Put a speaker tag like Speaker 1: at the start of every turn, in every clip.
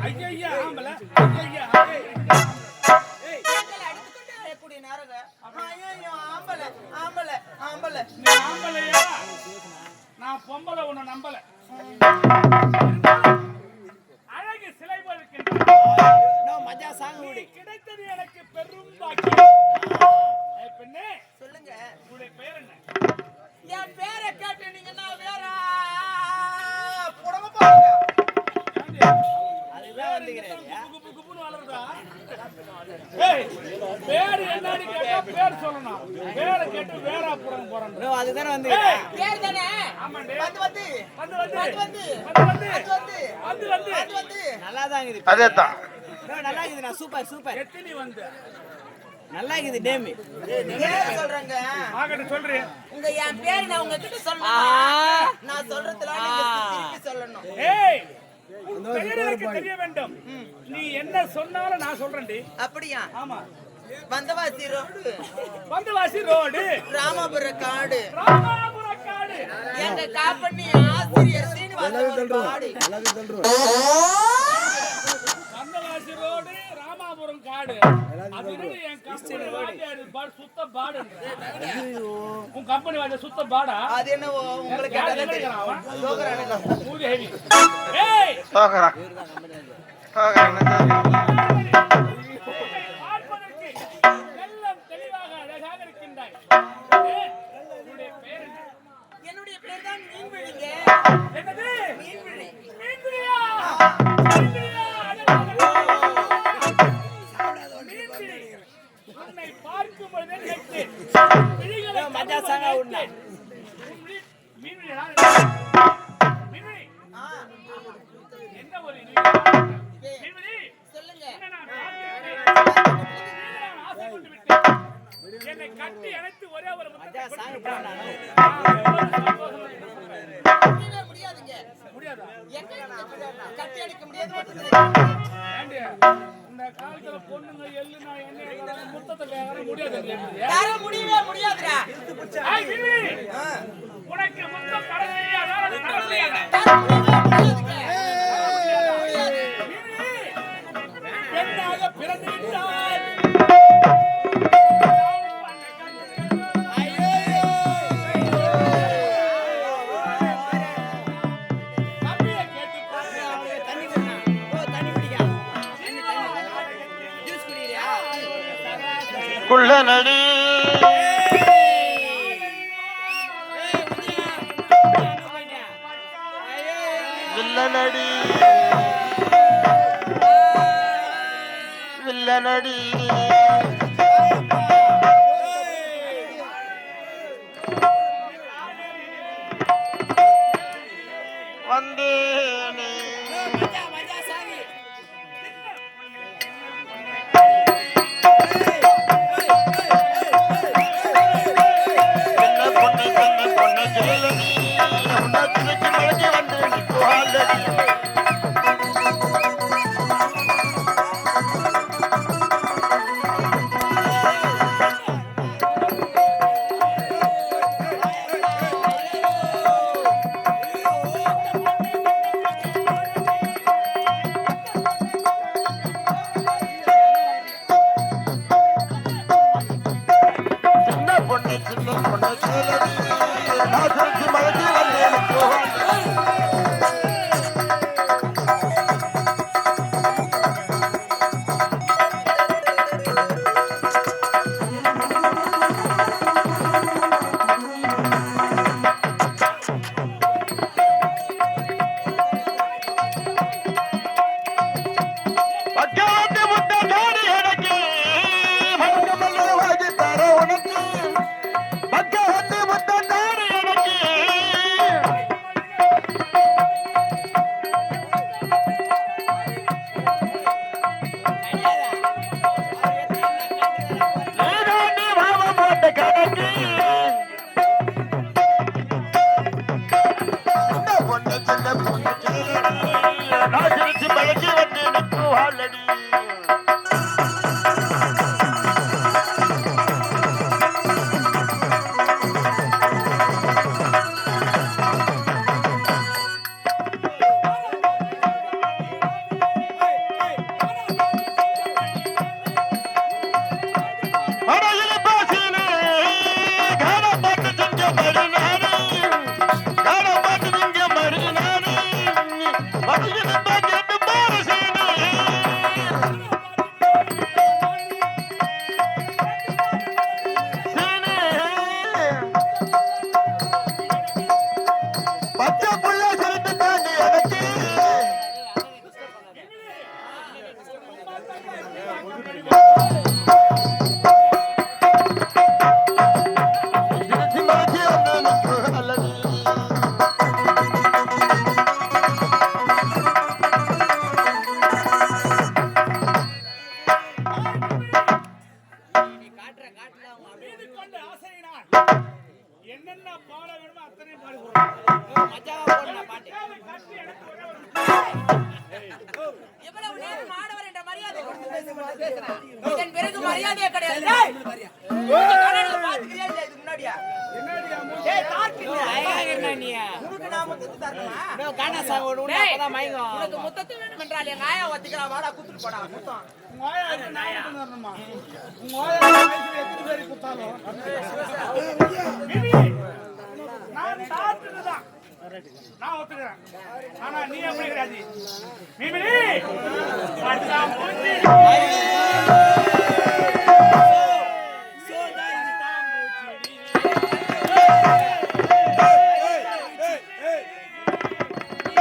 Speaker 1: ஐயா ஐயா
Speaker 2: ஆம்பளை. ஐயா பேர்
Speaker 1: என்னன்னு பேர் சொல்லணும். பேரை கேட்டு வேறா புறம் அதுதானே வந்து
Speaker 2: பேர் தானே வந்து. வந்து.
Speaker 1: வந்து. வந்து.
Speaker 2: வந்து. வந்து.
Speaker 1: வந்து.
Speaker 2: நல்லா
Speaker 3: தான் இருக்குது.
Speaker 4: அதே
Speaker 3: நல்லா இருக்குது நான் சூப்பர் சூப்பர்.
Speaker 1: எத்தனை வந்து?
Speaker 3: நல்லா இருக்குது
Speaker 2: நேம் சொல்றேங்க?
Speaker 1: ஆகட்டு சொல்றேன்
Speaker 2: உங்க என் பேர் நான் உங்ககிட்ட சொல்லணும்? நான் சொல்றதுல சொல்லணும்.
Speaker 1: தெரிய வேண்டும் நீ என்ன சொன்னாலும் நான் சொல்றேன்டி.
Speaker 2: அப்படியா?
Speaker 1: ஆமா.
Speaker 2: வந்தவாசி ரோடு.
Speaker 1: வந்தவாசி ரோடு.
Speaker 2: ராமபுர காடு.
Speaker 1: ராமாபுர காடு.
Speaker 2: எங்க காப்பண்ணி ஆசிரியர் சீனிவாசன் ஒரு பாடு
Speaker 1: வந்தவாசி ரோடு ராமாபுரம் காடு. அது என் கம்பெனி வாத்தியார் பாடு சுத்த பாடு. உன் கம்பெனி வாத்தியார் சுத்த பாடா?
Speaker 2: அது என்னவோ உங்களுக்கு கேட்டாலே தெரியும். சோகரானுங்க.
Speaker 1: மூவி ஹெவி ஏய்!
Speaker 4: சோகரா. சோகரா?
Speaker 1: என்னை கட்டி அழைத்து ஒரே ஒரு
Speaker 2: முடியாதுங்க
Speaker 1: முடியாதா?
Speaker 2: கட்டி அடிக்க முடியாது? முடியவே முடியாதுடா.
Speaker 1: உனக்கு முத்தம் தர முடியாது? பிறந்து
Speaker 4: உனக்கு
Speaker 2: முத்தத்தை வேணும் என்றால் எங்க ஆயா ஒத்திக்கலாம் வாடா குத்துட்டு போடா முத்தம்
Speaker 1: உங்க ஆயா இருக்கு, நான் ஒத்துக்கிறேன். ஆனா நீ எப்படி ராஜி? மிமி,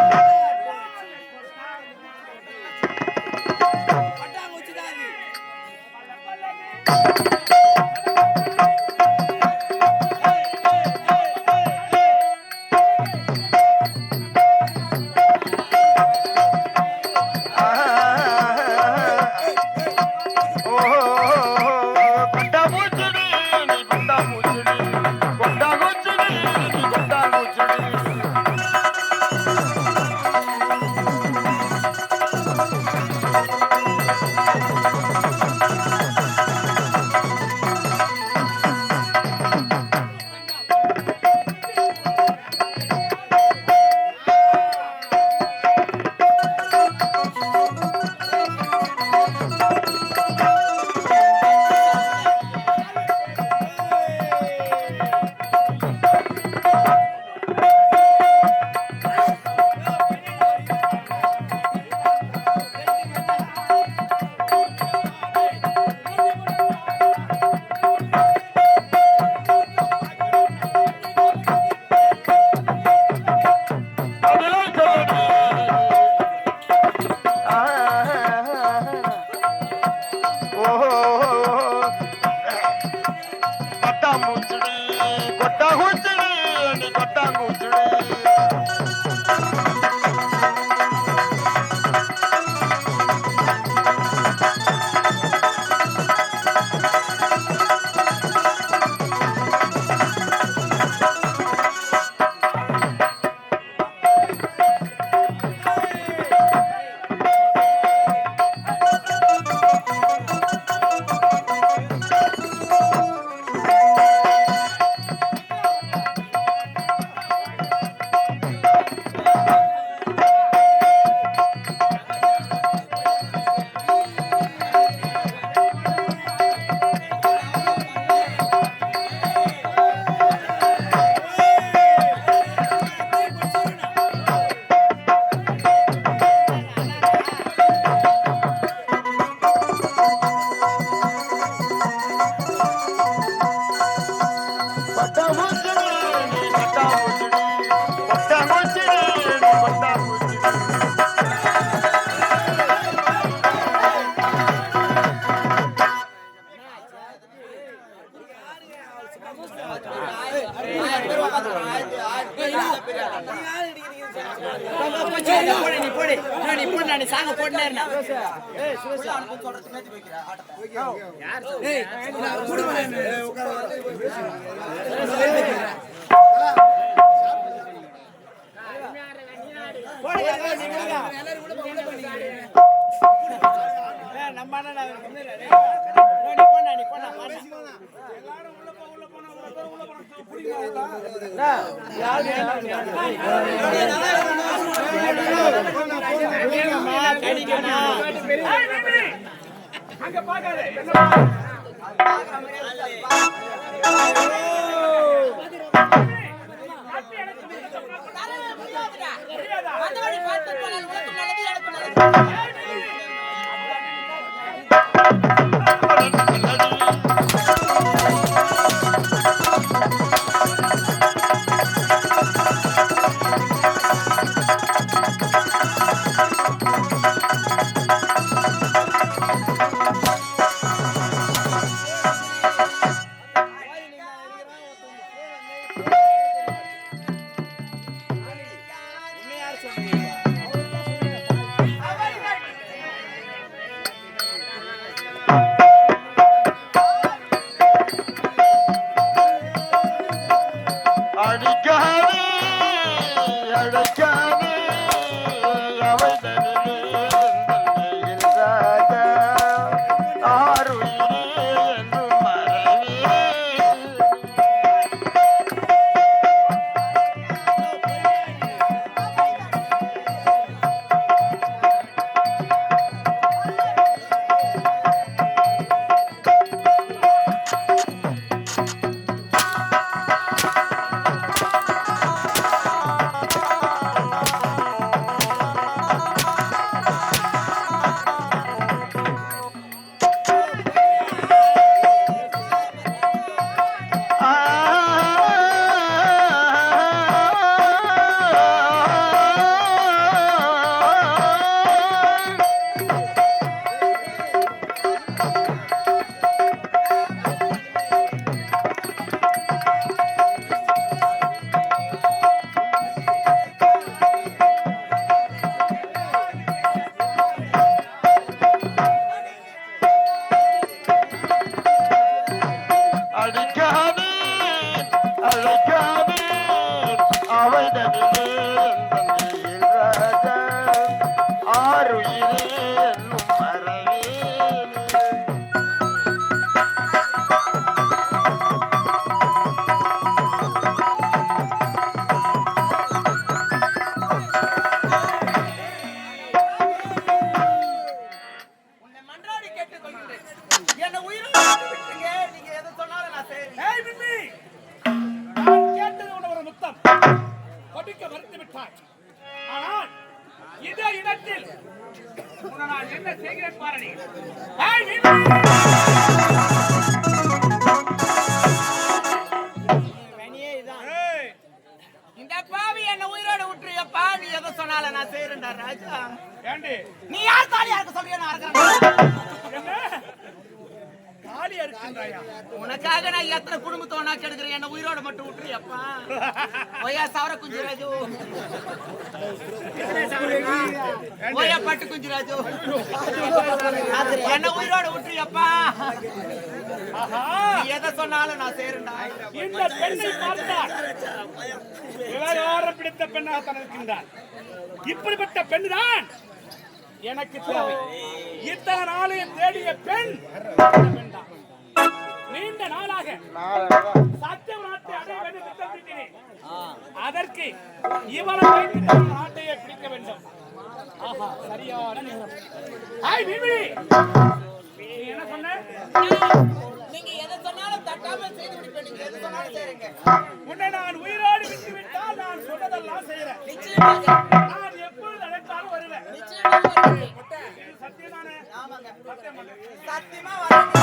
Speaker 1: பட்டா மூஞ்சி.
Speaker 3: போடு நான் சாங்க போட்டுனே இருந்தேன் நம்ம அண்ணன் நீ போடா நீ போடா
Speaker 1: எல்லாரும் உள்ள போ, உள்ள போனா ஒருத்தர் உள்ள போனா பிடிக்குமா உள்ள? ஏய், மிமி, அங்க பார்க்காத. என்ன பாரு. கட்டி எனக்கு மிதிக்க பார்க்கணும்.
Speaker 2: தரவே முடியாதுடா.
Speaker 1: முடியாதா?
Speaker 2: வந்தவழி பார்த்து போனால் உனக்கும் நல்லது, எனக்கும் நல்லது. என்னை உயிரோட விட்டுருங்கப்பா. நீ எதை சொன்னாலும் நான் செய்றேன்டா ராஜா.
Speaker 1: ஏண்டி?
Speaker 2: நீ யார் தாலியா இருக்க சொல்றியோ நான் இருக்கிறேன். உனக்காக நான் எத்தனை குடும்பத்தை ஒண்ணா கெடுக்கிறேன் என்ன உயிரோட மட்டும் விட்டுறியப்பா. ஒய்யா சவர குஞ்சு ராஜு. ஒய்யா பட்டு குஞ்சு ராஜு. என்ன உயிரோட விட்டுறியப்பா. எதை சொன்னாலும் நான் செய்றேன்டா.
Speaker 1: இந்த பெண்ணை பார்த்தால் பிடித்த பெண்ணாகத்தான் இருக்கின்றார் இப்படிப்பட்ட பெண்தான் எனக்கு தேவை. இத்தனை நாளையும் தேடிய பெண். நீண்ட நாளாக சத்தியம் நாட்டை அடைய வேண்டும் திட்டம் தீட்டினேன். அதற்கு நான் நாட்டையே பிடிக்க வேண்டும். ஆஹா சரியான நேரம். ஹாய் பிபி நீ என்ன சொன்ன?
Speaker 2: நீங்க எதை சொன்னாலும் தட்டாம செய்து முடிப்பேன். நீங்க எது சொன்னாலும் செய்றீங்க
Speaker 1: உன்னை நான் உயிரோடு விட்டு விட்டால் நான் சொன்னதெல்லாம் செய்யறேன்
Speaker 2: நிச்சயமாக
Speaker 1: நான் எப்பொழுது அழைத்தாலும் வருவேன்
Speaker 2: நிச்சயமாக வருகிறேன்.
Speaker 1: இது சத்தியம்தானே?
Speaker 2: ஆமாங்க.
Speaker 1: சத்தியமா
Speaker 2: வரேன்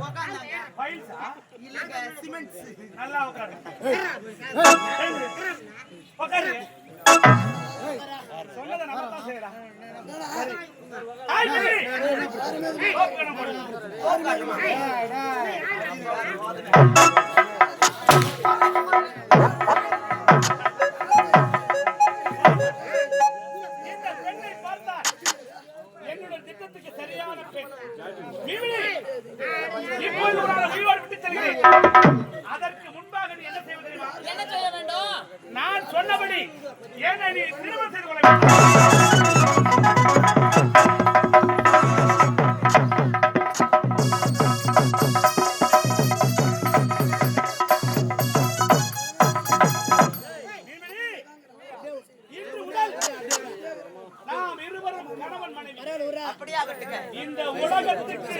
Speaker 2: உக்காந்தாங்க.
Speaker 1: ஃபைல்ஸா
Speaker 2: இல்லங்க சிமெண்ட்ஸ்.
Speaker 1: நல்லா உட்காரு. உட்காரு சொன்னதை நம்ம தான் செய்யலாம் சரி ஹாய் இப்போது உன்னை உயிரோடு விட்டுச் செல்கிறேன். அதற்கு முன்பாக நீ என்ன செய்வது தெரியுமா?
Speaker 2: என்ன செய்ய வேண்டும்
Speaker 1: நான் சொன்னபடி ஏன் நீ திருமணம் செய்து கொள்ள வேண்டும். இந்த உலகத்துக்கு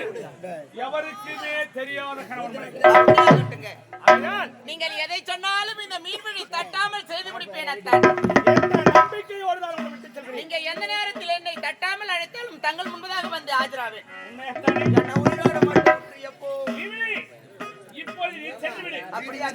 Speaker 1: எவருக்குமே தெரியாத கணவன் மனைவி.
Speaker 2: நீங்கள் எதை சொன்னாலும் இந்த மீன்பிடி தட்டாமல் செய்து முடிப்பேன் நீங்க எந்த நேரத்தில் என்னை தட்டாமல் அழைத்தாலும் தங்கள் முன்பதாக வந்து ஆஜராவேன். அப்படியே